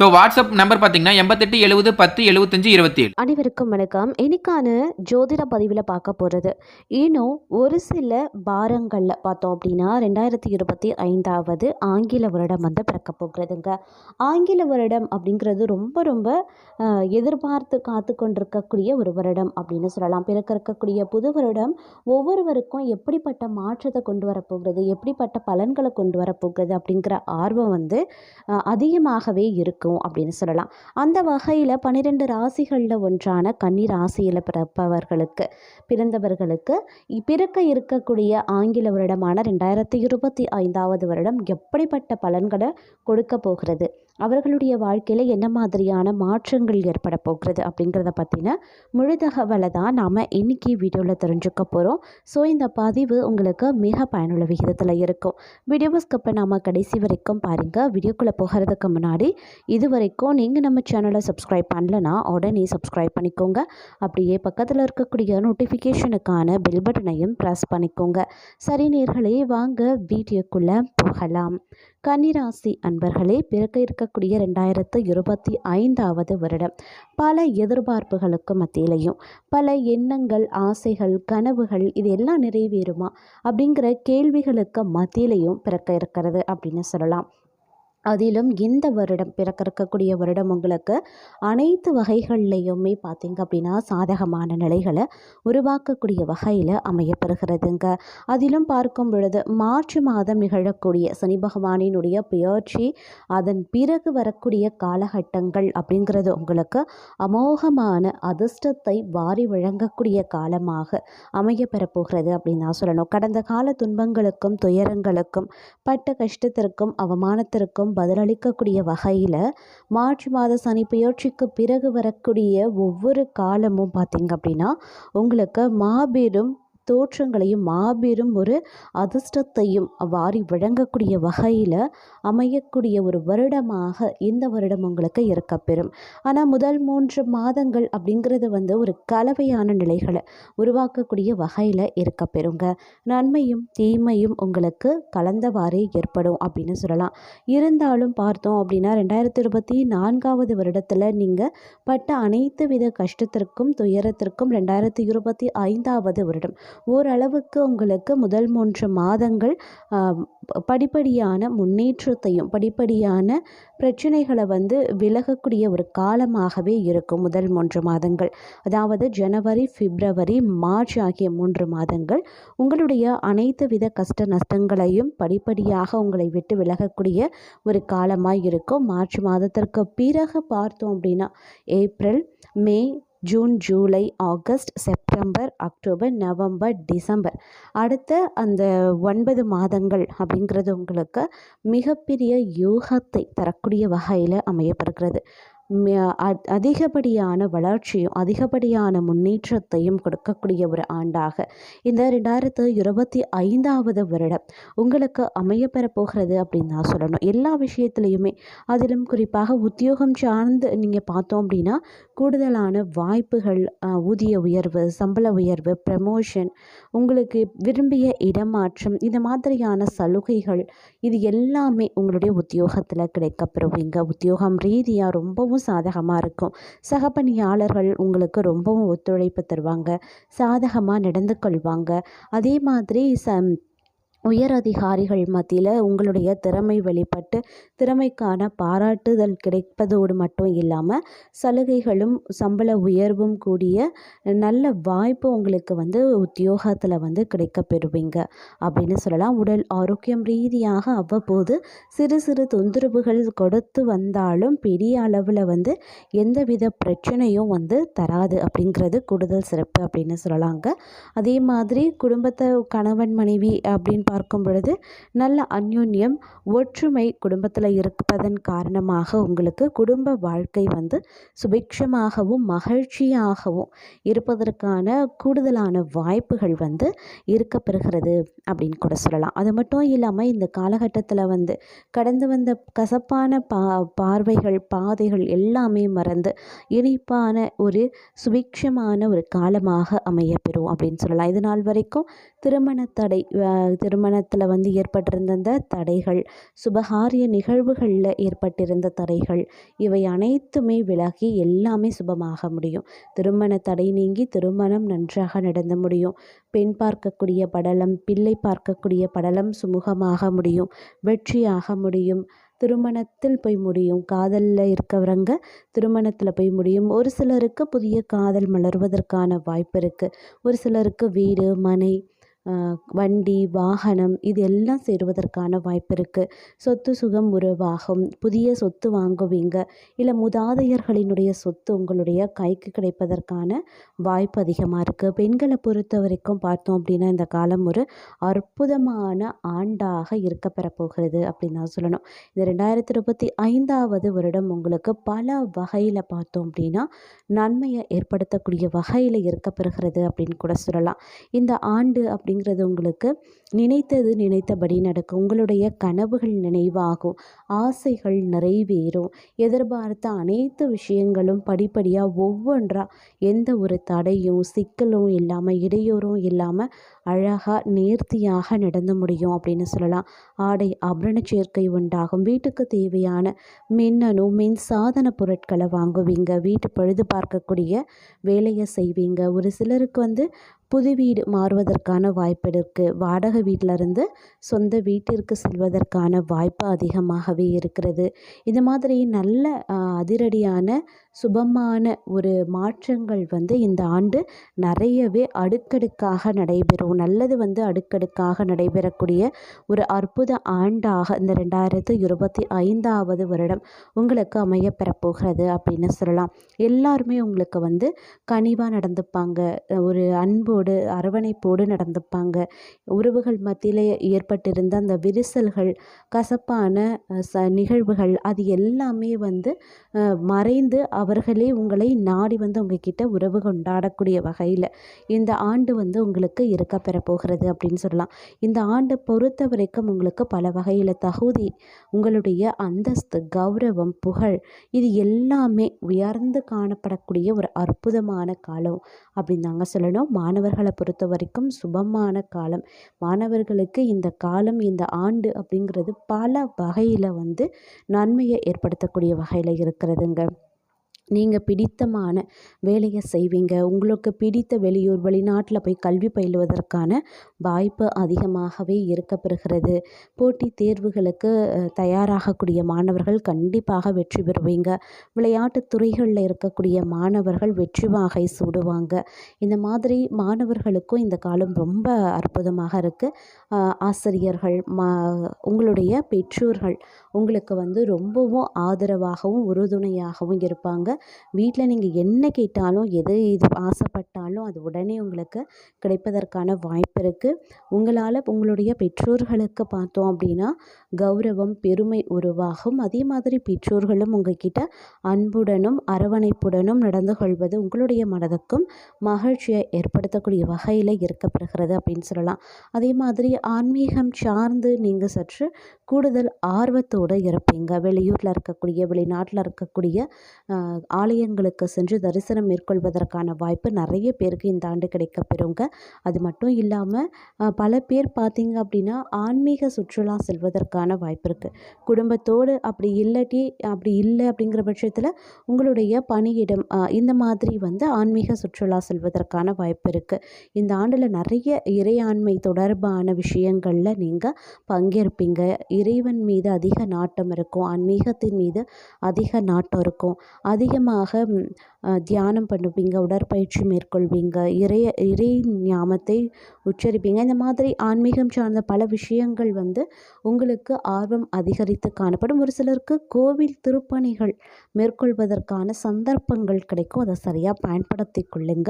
So WhatsApp number பார்த்தீங்கன்னா எண்பத்தெட்டு எழுபது பத்து எழுபத்தஞ்சு இருபத்தி ஏழு அனைவருக்கும் வணக்கம். இன்னைக்கான ஜோதிட பதிவில் பார்க்க போகிறது இன்னும் ஒரு சில வாரங்களில் பார்த்தோம் அப்படின்னா ரெண்டாயிரத்தி இருபத்தி ஐந்தாவது ஆங்கில வருடம் வந்து பிறக்க போகிறதுங்க. ஆங்கில வருடம் அப்படிங்கிறது ரொம்ப ரொம்ப எதிர்பார்த்து காத்து கொண்டிருக்கக்கூடிய ஒரு வருடம் அப்படின்னு சொல்லலாம். பிறக்க இருக்கக்கூடிய புது வருடம் ஒவ்வொருவருக்கும் எப்படிப்பட்ட மாற்றத்தை கொண்டு வரப்போகிறது எப்படிப்பட்ட பலன்களை கொண்டு வரப்போகிறது அப்படிங்கிற ஆர்வம் வந்து அதிகமாகவே இருக்கும். அப்படின்னு சொல்லலாம். அந்த வகையில் பன்னிரெண்டு ராசிகளில் ஒன்றான கன்னி ராசியில் பிறப்பவர்களுக்கு பிறந்தவர்களுக்கு பிறக்க இருக்கக்கூடிய ஆங்கில வருடமான ரெண்டாயிரத்தி இருபத்தி ஐந்தாவது வருடம் எப்படிப்பட்ட பலன்களை கொடுக்க போகிறது? அவர்களுடைய வாழ்க்கையில் என்ன மாதிரியான மாற்றங்கள் ஏற்பட போகிறது அப்படிங்கிறத பற்றின முழு தகவலை தான் நாம் இன்னைக்கு வீடியோவில் தெரிஞ்சுக்க போகிறோம் ஸோ இந்த பதிவு உங்களுக்கு மிக பயனுள்ள விகிதத்தில் இருக்கும். வீடியோவை ஸ்கிப் நாம் கடைசி வரைக்கும் பாருங்கள் வீடியோக்குள்ளே போகிறதுக்கு முன்னாடி இது வரைக்கும் நீங்கள் நம்ம சேனலை சப்ஸ்கிரைப் பண்ணலன்னா உடனே சப்ஸ்கிரைப் பண்ணிக்கோங்க. அப்படியே பக்கத்தில் இருக்கக்கூடிய நோட்டிஃபிகேஷனுக்கான பெல் பட்டனையும் ப்ரெஸ் பண்ணிக்கோங்க. சரி நேர்களே வாங்க வீடியோக்குள்ளே போகலாம். கன்னிராசி அன்பர்களே பிறக்க இருக்கக்கூடிய ரெண்டாயிரத்து இருபத்தி ஐந்தாவது வருடம். பல எதிர்பார்ப்புகளுக்கு மத்தியிலையும் பல எண்ணங்கள் ஆசைகள் கனவுகள் இது எல்லாம் நிறைவேறுமா அப்படிங்கிற கேள்விகளுக்கு மத்தியிலையும் பிறக்க இருக்கிறது அப்படின்னு சொல்லலாம். அதிலும் இந்த வருடம் பிறக்க இருக்கக்கூடிய வருடம் உங்களுக்கு அனைத்து வகைகள்லையுமே பார்த்திங்க அப்படின்னா சாதகமான நிலைகளை உருவாக்கக்கூடிய வகையில் அமையப்பெறுகிறதுங்க. அதிலும் பார்க்கும் பொழுது மார்ச் மாதம் நிகழக்கூடிய சனி பகவானினுடைய பெயர்ச்சி அதன் பிறகு வரக்கூடிய காலகட்டங்கள் அப்படிங்கிறது உங்களுக்கு அமோகமான அதிர்ஷ்டத்தை வாரி வழங்கக்கூடிய காலமாக அமையப்பெறப்போகிறது அப்படின்னு தான் சொல்லணும். கடந்த கால துன்பங்களுக்கும் துயரங்களுக்கும் பட்ட கஷ்டத்திற்கும் அவமானத்திற்கும் பதிலளிக்கக்கூடிய வகையில் மார்ச் மாத சனி பெயர்ச்சிக்கு பிறகு வரக்கூடிய ஒவ்வொரு காலமும் பார்த்திங்க அப்படின்னா உங்களுக்கு மாபெரும் தோற்றங்களையும் மாபெரும் ஒரு அதிர்ஷ்டத்தையும் வாரி வழங்கக்கூடிய வகையில் அமையக்கூடிய ஒரு வருடமாக இந்த வருடம் உங்களுக்கு இருக்கப்பெறும் ஆனால் முதல் மூன்று மாதங்கள் அப்படிங்கிறது வந்து ஒரு கலவையான நிலைகளை உருவாக்கக்கூடிய வகையில் இருக்கப்பெறுங்க நன்மையும் தீமையும் உங்களுக்கு கலந்தவாறே ஏற்படும் அப்படின்னு சொல்லலாம். இருந்தாலும் பார்த்தோம் அப்படின்னா ரெண்டாயிரத்தி இருபத்தி நான்காவது வருடத்தில் நீங்கள் பட்ட அனைத்து வித கஷ்டத்திற்கும் துயரத்திற்கும் ரெண்டாயிரத்தி இருபத்தி ஐந்தாவது வருடம். ஓரளவுக்கு உங்களுக்கு முதல் மூன்று மாதங்கள் படிப்படியான முன்னேற்றத்தையும் படிப்படியான பிரச்சனைகளை வந்து விலகக்கூடிய ஒரு காலமாகவே இருக்கும் முதல் மூன்று மாதங்கள். அதாவது ஜனவரி பிப்ரவரி மார்ச் ஆகிய மூன்று மாதங்கள் உங்களுடைய அனைத்து வித கஷ்ட நஷ்டங்களையும் படிப்படியாக உங்களை விட்டு விலகக்கூடிய ஒரு காலமாக இருக்கும். மார்ச் மாதத்திற்கு பிறகு பார்த்தோம் அப்படின்னா April May June July August September October November December. அடுத்த அந்த ஒன்பது மாதங்கள் அப்படிங்கிறது உங்களுக்கு மிகப்பெரிய யூகத்தை தரக்கூடிய வகையில் அமையப்படுகிறது அதிகப்படியான வளர்ச்சியும் அதிகப்படியான முன்னேற்றத்தையும் கொடுக்கக்கூடிய ஒரு ஆண்டாக. இந்த ரெண்டாயிரத்து இருபத்தி ஐந்தாவது வருடம் உங்களுக்கு அமையப்பெற போகிறது அப்படின்னு தான் சொல்லணும். எல்லா விஷயத்துலையுமே அதிலும் குறிப்பாக உத்தியோகம் சார்ந்து நீங்கள் பார்த்தோம் அப்படின்னா கூடுதலான வாய்ப்புகள் ஊதிய உயர்வு சம்பள உயர்வு ப்ரமோஷன் உங்களுக்கு விரும்பிய இடமாற்றம் இந்த மாதிரியான சலுகைகள் இது எல்லாமே உங்களுடைய உத்தியோகத்தில் கிடைக்கப்பெறுவீங்க உத்தியோகம் ரீதியாக ரொம்பவும் சாதகமாக இருக்கும். சக பணியாளர்கள் உங்களுக்கு ரொம்பவும் ஒத்துழைப்பு தருவாங்க. சாதகமாக நடந்து கொள்வாங்க. அதே மாதிரி ச உயர் அதிகாரிகள் மத்தியில் உங்களுடைய திறமை வெளிப்பட்டு திறமைக்கான பாராட்டுதல் கிடைப்பதோடு மட்டும் இல்லாமல் சலுகைகளும் சம்பள உயர்வும் கூடிய நல்ல வாய்ப்பு உங்களுக்கு வந்து உத்தியோகத்தில் வந்து கிடைக்க பெறுவீங்க. அப்படின்னு சொல்லலாம். உடல் ஆரோக்கியம் ரீதியாக அவ்வப்போது சிறு சிறு தொந்தரவுகள் கொடுத்து வந்தாலும் பெரிய அளவில் வந்து எந்தவித பிரச்சனையும் வந்து தராது அப்படிங்கிறது கூடுதல் சிறப்பு அப்படின்னு சொல்லலாங்க. அதே மாதிரி குடும்பத்தை கணவன் மனைவி அப்படின்னு பார்க்கும் பொழுது நல்ல அந்யோன்யம் ஒற்றுமை குடும்பத்தில் இருப்பதன் காரணமாக உங்களுக்கு குடும்ப வாழ்க்கை வந்து சுபிக்ஷமாகவும் மகிழ்ச்சியாகவும் இருப்பதற்கான கூடுதலான வாய்ப்புகள் வந்து இருக்கப்பெறுகிறது அப்படின்னு கூட சொல்லலாம். அது மட்டும் இல்லாமல் இந்த காலகட்டத்தில் வந்து கடந்து வந்த கசப்பான பா பார்வைகள் பாதைகள் எல்லாமே மறந்து இனிப்பான ஒரு சுபிக்ஷமான ஒரு காலமாக அமையப்பெறும் அப்படின்னு சொல்லலாம். இது நாள் வரைக்கும் திருமண தடை திருமணத்தில் வந்து ஏற்பட்டிருந்த அந்த தடைகள் சுபகாரிய நிகழ்வுகளில் ஏற்பட்டிருந்த தடைகள் இவை அனைத்துமே விலகி எல்லாமே சுபமாக முடியும். திருமண தடை நீங்கி திருமணம் நன்றாக நடந்து முடியும். பெண் பார்க்கக்கூடிய படலம் பிள்ளை பார்க்கக்கூடிய படலம் சுமூகமாக முடியும். வெற்றியாக முடியும். திருமணத்தில் போய் முடியும். காதலில் இருக்கிறவங்க திருமணத்தில் போய் முடியும். ஒரு சிலருக்கு புதிய காதல் மலர்வதற்கான வாய்ப்பு இருக்குது ஒரு சிலருக்கு வீடு மனை வண்டி வாகனம் இது எல்லாம் சேருவதற்கான வாய்ப்பு இருக்குது சொத்து சுகம் உருவாகும் புதிய சொத்து வாங்குவீங்க. இல்லை மூதாதையர்களினுடைய சொத்து உங்களுடைய கைக்கு கிடைப்பதற்கான வாய்ப்பு அதிகமாக இருக்குது பெண்களை பொறுத்த வரைக்கும் பார்த்தோம் அப்படின்னா இந்த காலம் ஒரு அற்புதமான ஆண்டாக இருக்கப்பெற போகிறது அப்படின்னு தான் சொல்லணும். இந்த ரெண்டாயிரத்தி இருபத்தி ஐந்தாவது வருடம் உங்களுக்கு பல வகையில் பார்த்தோம் அப்படின்னா நன்மையை ஏற்படுத்தக்கூடிய வகையில் இருக்கப்பெறுகிறது அப்படின்னு கூட சொல்லலாம். இந்த ஆண்டு அப்படிங்கிறது உங்களுக்கு நினைத்தது நினைத்தபடி நடக்கும். உங்களுடைய கனவுகள் நினைவாகும். ஆசைகள் நிறைவேறும். எதிர்பார்த்த அனைத்து விஷயங்களும் படிப்படியாக ஒவ்வொன்றாக எந்த ஒரு தடையும் சிக்கலும் இல்லாமல் இடையூறும் இல்லாமல் அழகாக நேர்த்தியாக நடந்து முடியும் அப்படின்னு சொல்லலாம். ஆடை ஆபரண சேர்க்கை உண்டாகும். வீட்டுக்கு தேவையான மின்னணு மின் சாதன பொருட்களை வாங்குவீங்க. வீட்டு பழுது பார்க்கக்கூடிய வேலையை செய்வீங்க. ஒரு சிலருக்கு வந்து புது வீடு மாறுவதற்கான வாய்ப்பு இருக்குது வாடகை வீட்டில் இருந்து சொந்த வீட்டிற்கு செல்வதற்கான வாய்ப்பு அதிகமாகவே இருக்கிறது. இந்த மாதிரி நல்ல அதிரடியான சுபமான ஒரு மாற்றங்கள் வந்து இந்த ஆண்டு நிறையவே அடுக்கடுக்காக நடைபெறும். நல்லது வந்து அடுக்கடுக்காக நடைபெறக்கூடிய ஒரு அற்புத ஆண்டாக இந்த ரெண்டாயிரத்து இருபத்தி ஐந்தாவது வருடம் உங்களுக்கு அமைய பெறப்போகிறது அப்படின்னு சொல்லலாம். எல்லாருமே உங்களுக்கு வந்து கனிவாக நடந்துப்பாங்க. ஒரு அன்போடு அரவணைப்போடு நடந்துப்பாங்க. உறவுகள் மத்தியில் ஏற்பட்டிருந்த அந்த விரிசல்கள் கசப்பான ச நிகழ்வுகள் அது எல்லாமே வந்து மறைந்து அவர்களே உங்களை நாடி வந்து உங்ககிட்ட உறவு கொண்டாடக்கூடிய வகையில் இந்த ஆண்டு வந்து உங்களுக்கு இருக்க பெறப்போகிறது அப்படின்னு சொல்லலாம். இந்த ஆண்டை பொறுத்த வரைக்கும் உங்களுக்கு பல வகையில் தகுதி உங்களுடைய அந்தஸ்து கௌரவம் புகழ் இது எல்லாமே உயர்ந்து காணப்படக்கூடிய ஒரு அற்புதமான காலம் அப்படின்னு தாங்க சொல்லணும். மாணவர் மாணவர்களை பொறுத்த வரைக்கும் சுபமான காலம். மாணவர்களுக்கு இந்த காலம் இந்த ஆண்டு அப்படிங்கிறது பல வகையில் வந்து நன்மையை ஏற்படுத்தக்கூடிய வகையில் இருக்கிறதுங்க. நீங்கள் பிடித்தமான வேலையை செய்வீங்க. உங்களுக்கு பிடித்த வெளியூர் வெளிநாட்டில் போய் கல்வி பயிலுவதற்கான வாய்ப்பு அதிகமாகவே இருக்கப்பெறுகிறது. போட்டித் தேர்வுகளுக்கு தயாராகக்கூடிய மாணவர்கள் கண்டிப்பாக வெற்றி பெறுவீங்க. விளையாட்டுத் துறைகளில் இருக்கக்கூடிய மாணவர்கள் வெற்றி வாகை சூடுவாங்க. இந்த மாதிரி மாணவர்களுக்கும் இந்த காலம் ரொம்ப அற்புதமாக இருக்குது ஆசிரியர்கள் மா உங்களுடைய பெற்றோர்கள் உங்களுக்கு வந்து ரொம்பவும் ஆதரவாகவும் உறுதுணையாகவும் இருப்பாங்க. வீட்டில் நீங்கள் என்ன கேட்டாலும் எது இது ஆசைப்பட்டாலும் அது உடனே உங்களுக்கு கிடைப்பதற்கான வாய்ப்பு இருக்குது உங்களால் உங்களுடைய பெற்றோர்களுக்கு பார்த்தோம் அப்படின்னா கௌரவம் பெருமை உருவாகும். அதே மாதிரி பெற்றோர்களும் உங்ககிட்ட அன்புடனும் அரவணைப்புடனும் நடந்து கொள்வது உங்களுடைய மனதுக்கும் மகிழ்ச்சியை ஏற்படுத்தக்கூடிய வகையில் இருக்கப்படுகிறது அப்படின்னு சொல்லலாம். அதே மாதிரி ஆன்மீகம் சார்ந்து நீங்கள் சற்று கூடுதல் ஆர்வத்தோடு இருப்பீங்க. வெளியூரில் இருக்கக்கூடிய வெளிநாட்டில் இருக்கக்கூடிய ஆலயங்களுக்கு சென்று தரிசனம் மேற்கொள்வதற்கான வாய்ப்பு நிறைய பேருக்கு இந்த ஆண்டு கிடைக்கப்பெறுங்க அது மட்டும் இல்லாமல் பல பேர் பார்த்திங்க அப்படின்னா ஆன்மீக சுற்றுலா செல்வதற்கான வாய்ப்பு இருக்குது குடும்பத்தோடு அப்படி இல்லாட்டி அப்படி இல்லை அப்படிங்கிற பட்சத்தில் உங்களுடைய பணியிடம் இந்த மாதிரி வந்து ஆன்மீக சுற்றுலா செல்வதற்கான வாய்ப்பு இருக்குது இந்த ஆண்டில் நிறைய இறையாண்மை தொடர்பான விஷயங்களில் நீங்கள் பங்கேற்பீங்க. இறைவன் மீது அதிக நாட்டம் இருக்கும். ஆன்மீகத்தின் மீது அதிக நாட்டம் இருக்கும். அதிக அதிகமாக தியானம் பண்ணுவீங்க உடற்பயிற்சி மேற்கொள்வீங்க இறைய இறை ஞாமத்தை உச்சரிப்பீங்க. இந்த மாதிரி ஆன்மீகம் சார்ந்த பல விஷயங்கள் வந்து உங்களுக்கு ஆர்வம் அதிகரித்து காணப்படும். ஒரு சிலருக்கு கோவில் திருப்பணிகள் மேற்கொள்வதற்கான சந்தர்ப்பங்கள் கிடைக்கும். அதை சரியாக பயன்படுத்தி கொள்ளுங்க.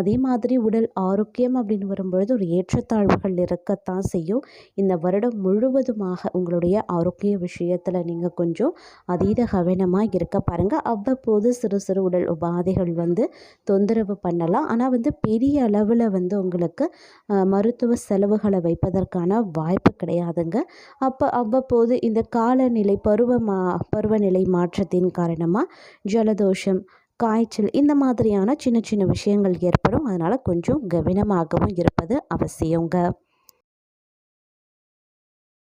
அதே மாதிரி உடல் ஆரோக்கியம் அப்படின்னு வரும்பொழுது ஒரு ஏற்றத்தாழ்வுகள் இருக்கத்தான் செய்யும். இந்த வருடம் முழுவதுமாக உங்களுடைய ஆரோக்கிய விஷயத்தில் நீங்கள் கொஞ்சம் அதீத கவனமாக இருக்க பாருங்கள் அவ்வப்போது சிறு சிறு உடல் உபாதைகள் வந்து தொந்தரவு பண்ணலாம். ஆனால் வந்து பெரிய அளவில் வந்து உங்களுக்கு மருத்துவ செலவுகளை வைப்பதற்கான வாய்ப்பு கிடையாதுங்க. அப்போ அவ்வப்போது இந்த காலநிலை பருவ மா பருவநிலை மாற்றத்தின் காரணமாக ஜலதோஷம் காய்ச்சல் இந்த மாதிரியான சின்ன சின்ன விஷயங்கள் ஏற்படும். அதனால் கொஞ்சம் கவனமாகவும் இருப்பது அவசியங்க.